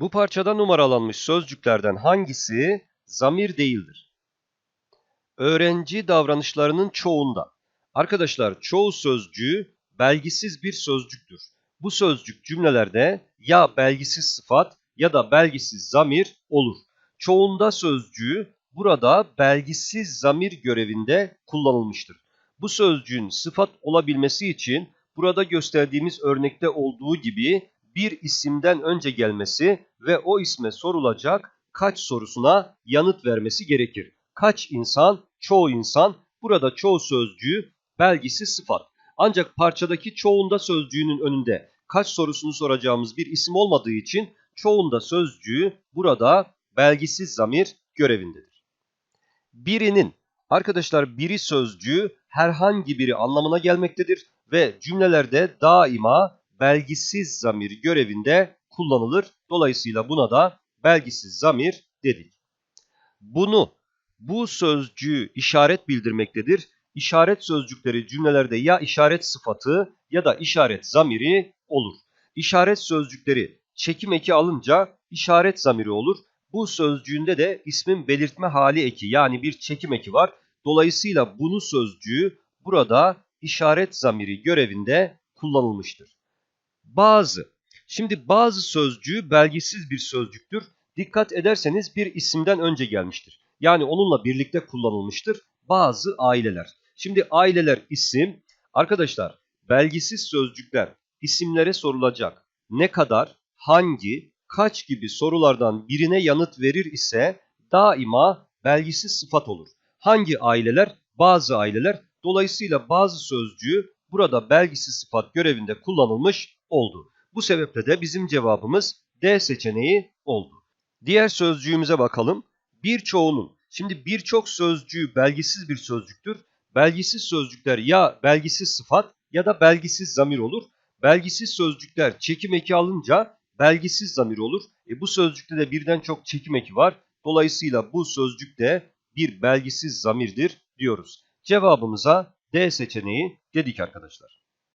Bu parçada numaralanmış sözcüklerden hangisi zamir değildir? Öğrenci davranışlarının çoğunda. Arkadaşlar çoğu sözcüğü belgisiz bir sözcüktür. Bu sözcük cümlelerde ya belgisiz sıfat ya da belgisiz zamir olur. Çoğunda sözcüğü burada belgisiz zamir görevinde kullanılmıştır. Bu sözcüğün sıfat olabilmesi için burada gösterdiğimiz örnekte olduğu gibi bir isimden önce gelmesi ve o isme sorulacak kaç sorusuna yanıt vermesi gerekir. Kaç insan, çoğu insan, burada çoğu sözcüğü belgisiz sıfat. Ancak parçadaki çoğunda sözcüğünün önünde kaç sorusunu soracağımız bir isim olmadığı için çoğunda sözcüğü burada belgisiz zamir görevindedir. Birinin, arkadaşlar biri sözcüğü herhangi biri anlamına gelmektedir ve cümlelerde daima belgisiz zamir görevinde kullanılır. Dolayısıyla buna da belgisiz zamir dedik. Bunu, bu sözcüğü işaret bildirmektedir. İşaret sözcükleri cümlelerde ya işaret sıfatı ya da işaret zamiri olur. İşaret sözcükleri çekim eki alınca işaret zamiri olur. Bu sözcüğünde de ismin belirtme hali eki yani bir çekim eki var. Dolayısıyla bunu sözcüğü burada işaret zamiri görevinde kullanılmıştır. Bazı. Şimdi bazı sözcüğü belgisiz bir sözcüktür. Dikkat ederseniz bir isimden önce gelmiştir. Yani onunla birlikte kullanılmıştır. Bazı aileler. Şimdi aileler isim. Arkadaşlar belgisiz sözcükler isimlere sorulacak. Ne kadar, hangi, kaç gibi sorulardan birine yanıt verir ise daima belgisiz sıfat olur. Hangi aileler? Bazı aileler. Dolayısıyla bazı sözcüğü burada belgisiz sıfat görevinde kullanılmış oldu. Bu sebeple de bizim cevabımız D seçeneği oldu. Diğer sözcüğümüze bakalım. Birçoğunun. Şimdi birçok sözcüğü belgisiz bir sözcüktür. Belgisiz sözcükler ya belgisiz sıfat ya da belgisiz zamir olur. Belgisiz sözcükler çekim eki alınca belgisiz zamir olur. E bu sözcükte de birden çok çekim eki var. Dolayısıyla bu sözcük de bir belgisiz zamirdir diyoruz. Cevabımıza D seçeneği dedik arkadaşlar.